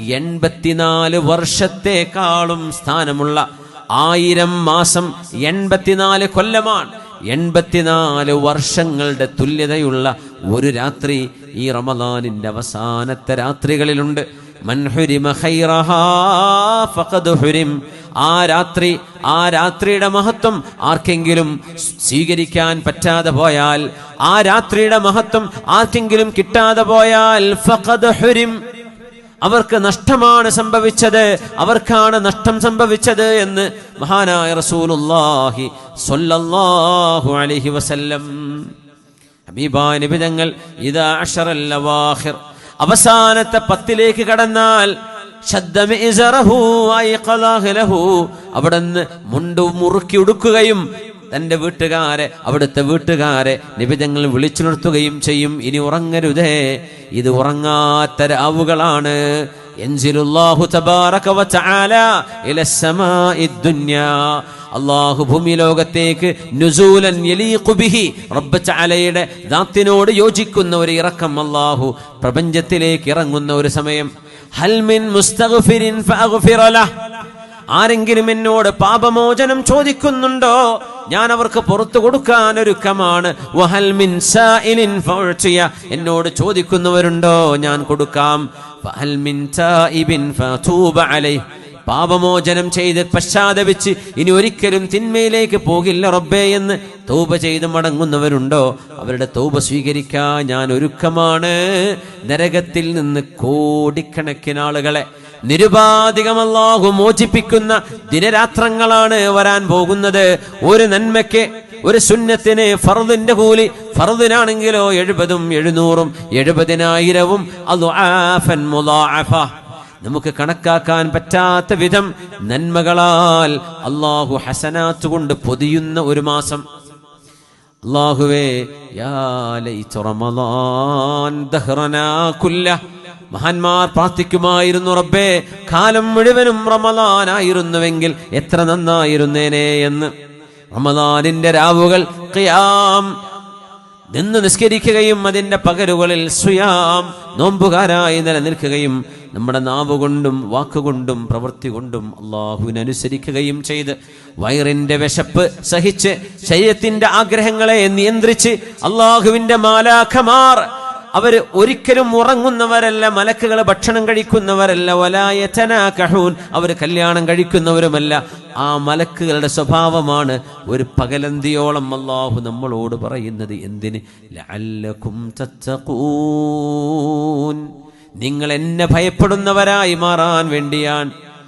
എൺപത്തിനാല് വർഷത്തെക്കാളും സ്ഥാനമുള്ള ആയിരം മാസം എൺപത്തിനാല് കൊല്ലമാണ്. എൺപത്തിനാല് വർഷങ്ങളുടെ തുല്യതയുള്ള ഒരു രാത്രി ഈ റമദാനിന്റെ അവസാനത്തെ രാത്രികളിലുണ്ട്. ആ രാത്രി ആ രാത്രിയുടെ മഹത്വം ആർക്കെങ്കിലും സ്വീകരിക്കാൻ പറ്റാതെ പോയാൽ ആ രാത്രിയുടെ മഹത്വം ആർക്കെങ്കിലും കിട്ടാതെ പോയാൽ അവർക്ക് നഷ്ടമാണ് സംഭവിച്ചത്. അവർക്കാണ് നഷ്ടം സംഭവിച്ചത് എന്ന് മഹാനായ റസൂലുള്ളാഹി സ്വല്ലല്ലാഹു അലൈഹി വസല്ലം. ഹബീബാ നബി തങ്ങൾ ഇദാ അശറൽ ലവാഹിർ. അവസാനത്തെ പത്തിലേക്ക് കടന്നാൽ അവിടുന്ന് മുണ്ട് മുറുക്കി ഉടുക്കുകയും തന്റെ വീട്ടുകാരെ അവിടുത്തെ വീട്ടുകാരെ നിബിതങ്ങൾ വിളിച്ചുണർത്തുകയും ചെയ്യും. ഇനി ഉറങ്ങരുതേ. ഇത് ഉറങ്ങാത്ത രാവുകളാണ് അള്ളാഹു ഭൂമി ലോകത്തേക്ക് നുസൂലൻ യലീഖു ബിഹി. റബ്ബ് തആലയുടെ ദാത്തിനോട് യോജിക്കുന്ന ഒരു ഇറക്കം അള്ളാഹു പ്രപഞ്ചത്തിലേക്ക് ഇറങ്ങുന്ന ഒരു സമയം. ഹൽമിൻ മുസ്തഗ്ഫിരിൻ ഫഅഗ്ഫിറ ലഹ്. ആരെങ്കിലും എന്നോട് പാപമോചനം ചോദിക്കുന്നുണ്ടോ? ഞാൻ അവർക്ക് പുറത്തു കൊടുക്കാൻ ഒരുക്കമാണ്. എന്നോട് ചോദിക്കുന്നവരുണ്ടോ? ഞാൻ കൊടുക്കാം. പാപമോചനം ചെയ്ത് പശ്ചാത്തപിച്ച് ഇനി ഒരിക്കലും തിന്മയിലേക്ക് പോകില്ല റബ്ബേ എന്ന് തൗബ ചെയ്ത് മടങ്ങുന്നവരുണ്ടോ? അവരുടെ തൗബ സ്വീകരിക്കാൻ ഞാൻ ഒരുക്കമാണ്. നരകത്തിൽ നിന്ന് കോടിക്കണക്കിന് ആളുകളെ നിരുപാധികം അല്ലാഹു മോചിപ്പിക്കുന്ന ദിനരാത്രങ്ങളാണ് വരാൻ പോകുന്നത്. ഒരു നന്മയ്ക്ക് ഒരു സുന്നത്തിന് ഫറുദിന്റെ കൂലി ഫറുദിനാണെങ്കിലോ എഴുപതും എഴുന്നൂറും എഴുപതിനായിരവും നമുക്ക് കണക്കാക്കാൻ പറ്റാത്ത വിധം നന്മകളാൽ അള്ളാഹു ഹസനാത്ത് കൊണ്ട് പൊതിയുന്ന ഒരു മാസം. അള്ളാഹുവേ യാ ലൈത റമളാൻ ദഹ്റനാ കുല്ല. മഹാന്മാർ പ്രാർത്ഥിക്കുമായിരുന്നു റബ്ബേ. കാലം മുഴുവനും റമദാനായിരുന്നുവെങ്കിൽ എത്ര നന്നായിരുന്നേനെ എന്ന്. റമദാനിന്റെ രാവുകൾ ഖിയാം. നിന്ന് നിസ്കരിക്കുകയും അതിന്റെ പകരുകളിൽ സുയാം. നോമ്പുകാരായി നിലനിൽക്കുകയും നമ്മുടെ നാവുകൊണ്ടും വാക്കുകൊണ്ടും പ്രവൃത്തി കൊണ്ടും അള്ളാഹുവിനനുസരിക്കുകയും ചെയ്ത് വയറിന്റെ വിശപ്പ് സഹിച്ച് ശരീരത്തിന്റെ ആഗ്രഹങ്ങളെ നിയന്ത്രിച്ച് അള്ളാഹുവിന്റെ മാലാഖമാർ അവർ ഒരിക്കലും ഉറങ്ങുന്നവരല്ല മലക്കുകൾ ഭക്ഷണം കഴിക്കുന്നവരല്ല വലായതന കഹൂൻ അവർ കല്യാണം കഴിക്കുന്നവരുമല്ല. ആ മലക്കുകളുടെ സ്വഭാവമാണ് ഒരു പകലന്തിയോളം അള്ളാഹു നമ്മളോട് പറയുന്നത്. എന്തിന്? നിങ്ങൾ എന്നെ ഭയപ്പെടുന്നവരായി മാറാൻ വേണ്ടിയാണ്.